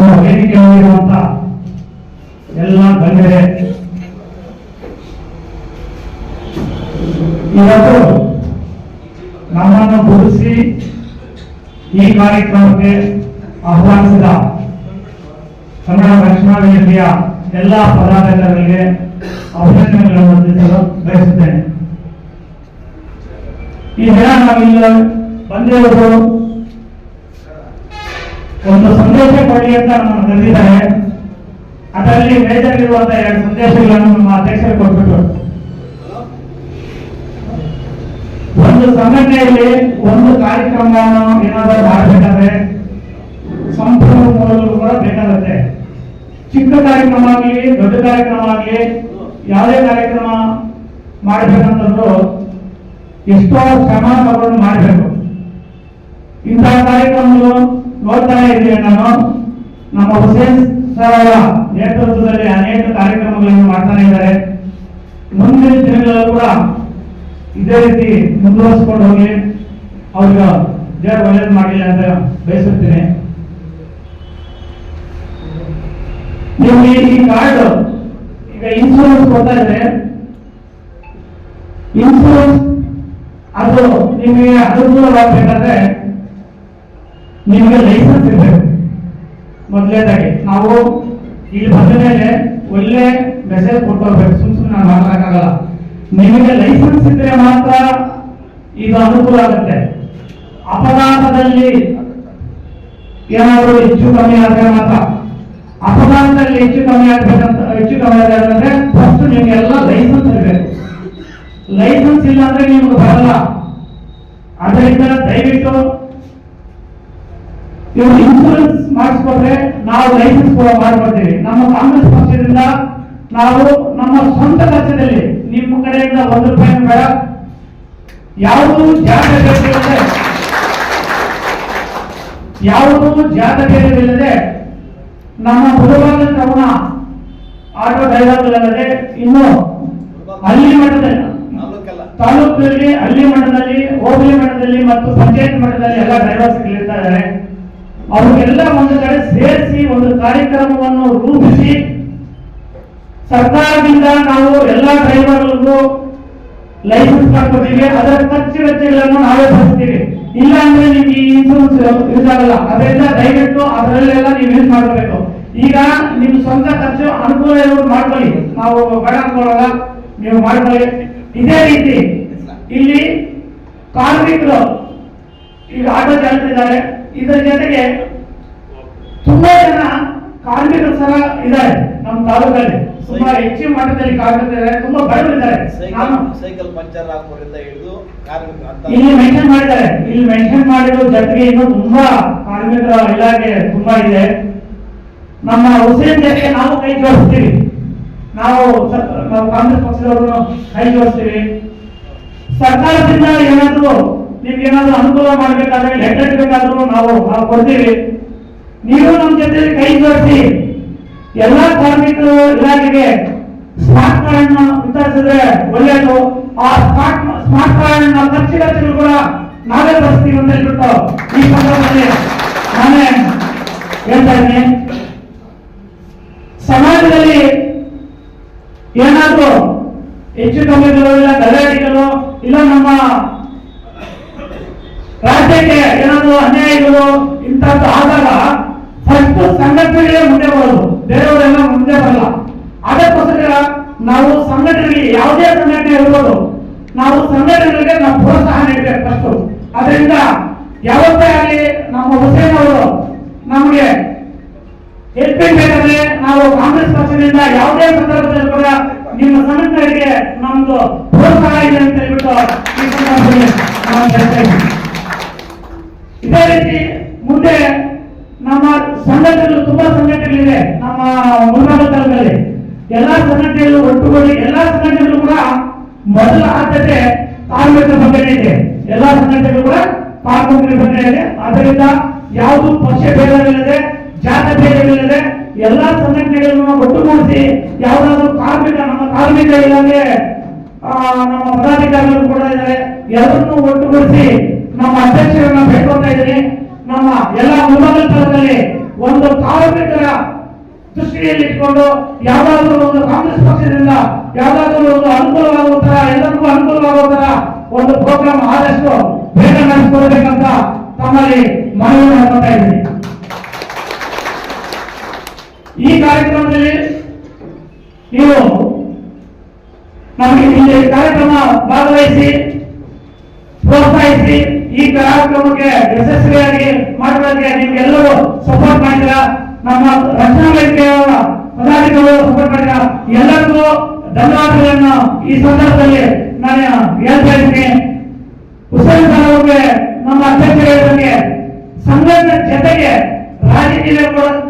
ನಮ್ಮ ವೇದಿಕೆಯಲ್ಲಿರುವಂತ ಎಲ್ಲ ಗಣ್ಯರೇ, ಇವತ್ತು ನಮ್ಮನ್ನು ಈ ಕಾರ್ಯಕ್ರಮಕ್ಕೆ ಆಹ್ವಾನಿಸಿದ ಕನ್ನಡ ರಕ್ಷಣಾ ವೇದಿಕೆಯ ಎಲ್ಲ ಪದಾಧಿಕಾರಿಗಳಿಗೆ ಅಭಿನಂದನೆಗಳನ್ನು ತಿಳಿಸಲು ಬಯಸುತ್ತೇನೆ. ಈ ದಿನ ನಾವಿಲ್ಲ ಬಂದಿರುವುದು ಒಂದು ಸಂದೇಶ ಕೊಡಲಿ ಅಂತ ನಮ್ಮನ್ನು ಕರೆದಿದ್ದಾರೆ. ಅದರಲ್ಲಿ ಮೇಜರ್ ಇರುವಂತಹ ಎರಡು ಸಂದೇಶಗಳನ್ನು ನಮ್ಮ ಅಧ್ಯಕ್ಷರು ಕೊಟ್ಬಿಟ್ಟು ಒಂದು ಸಂಘಟನೆಯಲ್ಲಿ ಒಂದು ಕಾರ್ಯಕ್ರಮವನ್ನು ಏನಾದರೂ ಮಾಡಬೇಕಾದ್ರೆ ಮೂಲಗಳು ಕೂಡ ಬೇಕಾಗುತ್ತೆ. ಚಿಕ್ಕ ಕಾರ್ಯಕ್ರಮ ಆಗಲಿ, ದೊಡ್ಡ ಕಾರ್ಯಕ್ರಮ ಆಗಲಿ, ಯಾವುದೇ ಕಾರ್ಯಕ್ರಮ ಮಾಡಬೇಕಂತಂದ್ರು ಎಷ್ಟೋ ಶ್ರಮ ತಗೊಂಡು ಮಾಡಬೇಕು. ಇಂತಹ ಕಾರ್ಯಕ್ರಮಗಳು ನೋಡ್ತಾ ಇದ್ದೀವಿ ನಾನು ನಮ್ಮ ಹುಸೇನ್ ಸರ್ ಅವರ ನೇತೃತ್ವದಲ್ಲಿ ಅನೇಕ ಕಾರ್ಯಕ್ರಮಗಳನ್ನು ಮಾಡ್ತಾ ಇದ್ದಾರೆ. ಮುಂದಿನ ದಿನಗಳಲ್ಲೂ ಕೂಡ ಇದೇ ರೀತಿ ಮುಂದುವರಿಸಿಕೊಂಡು ಹೋಗಿ ಅವ್ರಿಗೆ ದೇವರು ಒಳ್ಳೇದು ಮಾಡಲಿ ಅಂತ ಬಯಸುತ್ತೇನೆ. ನೀವು ಈ ಕಾರ್ಡ್ ಈಗ ಇನ್ಶೂರೆನ್ಸ್ ಕೊಡ್ತಾ ಇದ್ರೆ ಇನ್ಶೂರೆನ್ಸ್ ಅದು ನಿಮಗೆ ಅನುಕೂಲವಾಗಬೇಕಾದ್ರೆ ನಿಮಗೆ ಲೈಸೆನ್ಸ್ ಇರಬೇಕು ಮೊದಲನೇದಾಗಿ ನಾವು ಇಲ್ಲಿ ಬಂದ ಮೇಲೆ ಒಳ್ಳೆ ಮೆಸೇಜ್ ಕೊಟ್ಟು ಹೋಗ್ಬೇಕು ಸುಮ್ ಸುಮ್ಮನೆ ನಾನು ಮಾತಾಡಕ್ಕಾಗಲ್ಲ. ನಿಮಗೆ ಲೈಸೆನ್ಸ್ ಇದ್ರೆ ಮಾತ್ರ ಇದು ಅನುಕೂಲ ಆಗುತ್ತೆ. ಅಪಘಾತದಲ್ಲಿ ಏನಾದರೂ ಹೆಚ್ಚು ಕಮ್ಮಿ ಆದರೆ ಮಾತ್ರ. ಅಪಘಾತದಲ್ಲಿ ಹೆಚ್ಚು ಕಮ್ಮಿ ಆಗಬೇಕಂತ, ಹೆಚ್ಚು ಕಮ್ಮಿ ಆಗಬೇಕಂದ್ರೆ ಫಸ್ಟ್ ನಿಮಗೆಲ್ಲ ಲೈಸೆನ್ಸ್ ಇರಬೇಕು. ಲೈಸೆನ್ಸ್ ಇಲ್ಲ ಅಂದ್ರೆ ನಿಮ್ಗೆ ಬರಲ್ಲ. ಅದರಿಂದ ದಯವಿಟ್ಟು ಇವರು ಇನ್ಶೂರೆನ್ಸ್ ಮಾಡಿಸ್ಕೊಂಡ್ರೆ ನಾವು ಲೈಸೆನ್ಸ್ ಕೂಡ ಮಾಡ್ಕೊಡ್ತೀವಿ ನಮ್ಮ ಕಾಂಗ್ರೆಸ್ ಪಕ್ಷದಿಂದ ನಾವು ನಮ್ಮ ಸ್ವಂತ ಖರ್ಚಿನಲ್ಲಿ ನಿಮ್ಮ ಕಡೆಯಿಂದ ಒಂದು ರೂಪಾಯಿ ಬೇಡ. ಯಾವುದು ಜಾಗೃತಿಯಿಲ್ಲದೆ ಯಾವುದು ಜಾಗೃತಿಯಿಲ್ಲದೆ ನಮ್ಮ ಬುಧವಾರ ಶ್ರವಣ ಆಟೋ ಡ್ರೈವರ್ಗಳಲ್ಲದೆ ಇನ್ನು ಹಳ್ಳಿ ಮಟ್ಟದಲ್ಲಿ ತಾಲೂಕಿನಲ್ಲಿ ಹಳ್ಳಿ ಮಟ್ಟದಲ್ಲಿ ಹೋಬಳಿ ಮಟ್ಟದಲ್ಲಿ ಮತ್ತು ಪಂಚಾಯತ್ ಮಟ್ಟದಲ್ಲಿ ಎಲ್ಲ ಡ್ರೈವರ್ಸ್ ಇರ್ತಾರೆ ಅವ್ರಿಗೆಲ್ಲ ಒಂದು ಕಡೆ ಸೇರಿಸಿ ಒಂದು ಕಾರ್ಯಕ್ರಮವನ್ನು ರೂಪಿಸಿ, ಸರ್ಕಾರದಿಂದ ನಾವು ಎಲ್ಲ ಡ್ರೈವರ್ಗಳಿಗೂ ಲೈಸೆನ್ಸ್ ಮಾಡ್ಕೊತೀವಿ. ಅದರ ಖರ್ಚು ವೆಚ್ಚಗಳನ್ನು ನಾವೇ ಭರಿಸ್ತೀವಿ. ಇಲ್ಲ ಅಂದ್ರೆ ನಿಮ್ಗೆ ಈ ಇನ್ಸೂರೆನ್ಸ್ ಇದಾಗಲ್ಲ ಅದರಿಂದ ದಯವಿಟ್ಟು ಅದರಲ್ಲೆಲ್ಲ ನೀವು ಯೂಸ್ ಮಾಡಬೇಕು ಈಗ ನಿಮ್ ಸ್ವಂತ ಖರ್ಚು ಅನುಕೂಲ ಮಾಡ್ಕೊಳ್ಳಿ. ನಾವು ಬೇಡ ಅನ್ಕೊಳ್ಳಲ್ಲ ನೀವು ಮಾಡ್ಕೊಳ್ಳಿ. ಇದೇ ರೀತಿ ಇಲ್ಲಿ ಕಾರ್ಮಿಕರು, ಈಗ ಆಟೋ ಚಾಲಿಸಿದ್ದಾರೆ ಇದರ ಜೊತೆಗೆ ತುಂಬಾ ಜನ ಕಾರ್ಮಿಕರು ಸಹ ಇದ್ದಾರೆ ನಮ್ಮ ತಾಲೂಕಲ್ಲಿ. ತುಂಬಾ ಹೆಚ್ಚಿನ ಮಟ್ಟದಲ್ಲಿ ಕಾರ್ಮಿಕರಿದ್ದಾರೆ ತುಂಬಾ ಬಡವರು ಇದ್ದಾರೆ. ನಾನು ಸೈಕಲ್ ಪಂಚರ್ ಹಾಕೋರಿಂದ ಹಿಡಿದು ಇಲ್ಲಿ ಮೆನ್ಷನ್ ಮಾಡಿದ್ದಾರೆ. ಇಲ್ಲಿ ಮೆನ್ಷನ್ ಮಾಡಿರೋ ಜೊತೆಗೆ ಇನ್ನು ತುಂಬಾ ಕಾರ್ಮಿಕರ ಇಲಾಖೆ ತುಂಬಾ ಇದೆ. ನಮ್ಮ ಹುಸೇನ್ ಜೊತೆಗೆ ನಾವು ಕೈ ಜೋಡಿಸ್ತೀವಿ. ನಾವು ನಾವು ಕಾಂಗ್ರೆಸ್ ಪಕ್ಷದವರು ಕೈ ಜೋಡಿಸ್ತೀವಿ. ಸರ್ಕಾರದಿಂದ ಏನಾದ್ರು ನಿಮ್ಗೆ ಏನಾದ್ರು ಅನುಕೂಲ ಮಾಡ್ಬೇಕಾದ್ರೆ ಲೆಟರ್ ಬೇಕಾದ್ರೂ ನಾವು ಕೊಡ್ತೀವಿ. ನೀವು ನಮ್ಮ ಜೊತೆ ಕೈ ಜೋಡಿಸಿ. ಎಲ್ಲಾ ಕಾರ್ಮಿಕರು ಇಲಾಖೆಗೆ ಸ್ಮಾರ್ಟ್ ಕಾರ್ಡ್ ವಿತರಿಸಿದ್ರೆ ಒಳ್ಳೆಯದು ಆ ಸ್ಮಾರ್ಟ್ ಸ್ಮಾರ್ಟ್ ಕಾರ್ಡ್ನ ಕೂಡ ನಾವೇ ಬರ್ತೀವಿ ಅಂತ ಹೇಳ್ಬಿಟ್ಟು ಈ ಸಂದರ್ಭದಲ್ಲಿ ನಾನೇ ಹೇಳ್ತಾ ಇದ್ದೀನಿ. ಸಮಾಜದಲ್ಲಿ ಏನಾದರೂ ಹೆಚ್ಚು ಕಮ್ಮಿಗಳು ಇಲ್ಲ ಇಲ್ಲ ನಮ್ಮ ರಾಜ್ಯಕ್ಕೆ ಏನಾದ್ರು ಅನ್ಯಾಯಗಳು ಇಂಥದ್ದು ಆದಾಗ ಫಸ್ಟ್ ಸಂಘಟನೆಗಳೇ ಮುಂದೆ ಬರೋದು. ಬೇರೆಯವರೆಲ್ಲ ಮುಂದೆ ಬರಲ್ಲ. ಅದಕ್ಕೋಸ್ಕರ ನಾವು ಸಂಘಟನೆಗೆ ಯಾವುದೇ ಸಂಘಟನೆ ಇರ್ಬೋದು, ನಾವು ಸಂಘಟನೆಗಳಿಗೆ ನಾವು ಪ್ರೋತ್ಸಾಹ ನೀಡಬೇಕು ಫಸ್ಟ್ ಅದರಿಂದ ಯಾವತ್ತೇ ಆಗಲಿ ನಮ್ಮ ಹುಸೇನ್ ಅವರು ನಮಗೆ ಎಲ್ಪಿಂಗ್ ಬೇಕಾದ್ರೆ ನಾವು ಕಾಂಗ್ರೆಸ್ ಪಕ್ಷದಿಂದ ಯಾವುದೇ ಸಂದರ್ಭದಲ್ಲಿ ಕೂಡ ನಿಮ್ಮ ಸಂಘಟನೆಗಳಿಗೆ ನಮ್ದು ಪ್ರೋತ್ಸಾಹ ಇದೆ ಅಂತ ಹೇಳ್ಬಿಟ್ಟು ಈ ಸಂದರ್ಭದಲ್ಲಿ ರೀತಿ ಮುಂದೆ ನಮ್ಮ ಸಂಘಟನೆಗಳು, ತುಂಬಾ ಸಂಘಟನೆಗಳಿದೆ ನಮ್ಮ ಮುನ್ನೂರ ತಾಲೂಕಲ್ಲಿ ಎಲ್ಲಾ ಸಂಘಟನೆಗಳು ಒಟ್ಟುಗೂಡಿ, ಎಲ್ಲಾ ಸಂಘಟನೆಗಳು ಕೂಡ ಮೊದಲ ಆದ್ಯತೆ ಕಾರ್ಮಿಕರ ಬಗ್ಗೆ ಇದೆ. ಎಲ್ಲಾ ಸಂಘಟನೆಗಳು ಕೂಡ ಕಾರ್ಮಿಕರ ಬಗ್ಗೆ ಇದೆ. ಆದ್ದರಿಂದ ಯಾವುದು ಪಕ್ಷ ಭೇದವಿಲ್ಲದೆ ಜಾತಿ ಭೇದವಿಲ್ಲದೆ ಎಲ್ಲಾ ಸಂಘಟನೆಗಳನ್ನು ಒಟ್ಟುಗೂಡಿಸಿ ಯಾವುದಾದ್ರೂ ಕಾರ್ಮಿಕ, ನಮ್ಮ ಕಾರ್ಮಿಕ ಇಲಾಖೆ ನಮ್ಮ ಪದಾಧಿಕಾರಿಗಳು ಕೂಡ ಇದ್ದಾರೆ. ಎಲ್ಲರನ್ನು ಒಟ್ಟುಗೂಡಿಸಿ ನಮ್ಮ ಅಧ್ಯಕ್ಷರನ್ನ ಬೇಡ್ಕೊತಾ ಇದ್ದೀನಿ. ನಮ್ಮ ಎಲ್ಲ ತರದಲ್ಲಿ ಒಂದು ಕಾರ್ಮಿಕರ ದೃಷ್ಟಿಯಲ್ಲಿ ಇಟ್ಕೊಂಡು ಯಾವ್ದಾದ್ರು ಒಂದು ಕಾಂಗ್ರೆಸ್ ಪಕ್ಷದಿಂದ, ಯಾವ್ದಾದ್ರು ಒಂದು ಅನುಕೂಲವಾಗುವ ತರ ಎಲ್ಲರಿಗೂ ಅನುಕೂಲವಾಗುವ ತರ ಒಂದು ಪ್ರೋಗ್ರಾಮ್ ಆದಷ್ಟು ಬೇಗ ನಡೆಸಿಕೊಳ್ಬೇಕಂತ ತಮ್ಮಲ್ಲಿ ಮನವಿ ಮಾಡ್ಕೊತಾ ಇದ್ದೀನಿ. ಈ ಕಾರ್ಯಕ್ರಮದಲ್ಲಿ ನೀವು ನಮಗೆ ಇಲ್ಲಿ ಕಾರ್ಯಕ್ರಮ ಭಾಗವಹಿಸಿ ಕಾರ್ಯಕ್ರಮಕ್ಕೆ ಯಶಸ್ವಿಯಾಗಿ ಮಾಡುವುದಕ್ಕೆ ನಿಮ್ಗೆಲ್ಲರೂ ಸಪೋರ್ಟ್ ಮಾಡಿದ್ರ, ನಮ್ಮ ರಕ್ಷಣಾ ವೇದಿಕೆಯ ಪದಾಧಿಕಾರಿಗಳು ಸಪೋರ್ಟ್ ಮಾಡಿದ ಎಲ್ಲರಿಗೂ ಧನ್ಯವಾದಗಳನ್ನು ಈ ಸಂದರ್ಭದಲ್ಲಿ ನಾನು ಹೇಳ್ತಾ ಇದ್ದೀನಿ. ಹುಸೇನ್ ಸರ್ ನಮ್ಮ ಅಧ್ಯಕ್ಷರಿಗೆ ಹೇಳಿದಂಗೆ ಜತೆಗೆ ರಾಜಕೀಯ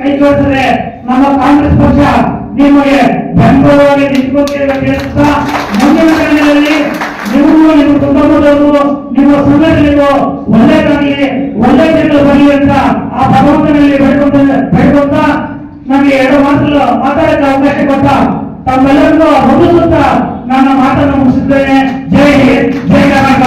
ಕೈ ಜೋಡಿಸಿದ್ರೆ ನಮ್ಮ ಕಾಂಗ್ರೆಸ್ ಪಕ್ಷ ನಿಮಗೆ ಬೆಂಬಲವಾಗಿ ನಿಂತ್ಕೊಂಡಿರುವ ಮುಂದಿನ ದಿನಗಳಲ್ಲಿ ನೀವು ನಿಮ್ಮ ಕುಟುಂಬದವರು ನಿಮ್ಮ ಸುಂದರಿಗೂ ಒಳ್ಳೆಯದಾಗಲಿ ಒಳ್ಳೆ ಜನರು ಬರಲಿ ಅಂತ ಆ ಭಗವಂತನಲ್ಲಿ ಬೇಡ್ಕೊಂತ ಬೇಡ್ಕೊಂತ ನಮಗೆ ಎರಡು ಮಾತುಗಳು ಮಾತಾಡಕ್ಕೆ ಅವಕಾಶ ಕೊಟ್ಟ. ತಮ್ಮೆಲ್ಲರಿಗೂ ಹೊಂದಿಸುತ್ತಾ ನನ್ನ ಮಾತನ್ನು ಮುಗಿಸಿದ್ದೇನೆ. ಜೈ ಜೈ ಕರ್ನಾಟಕ.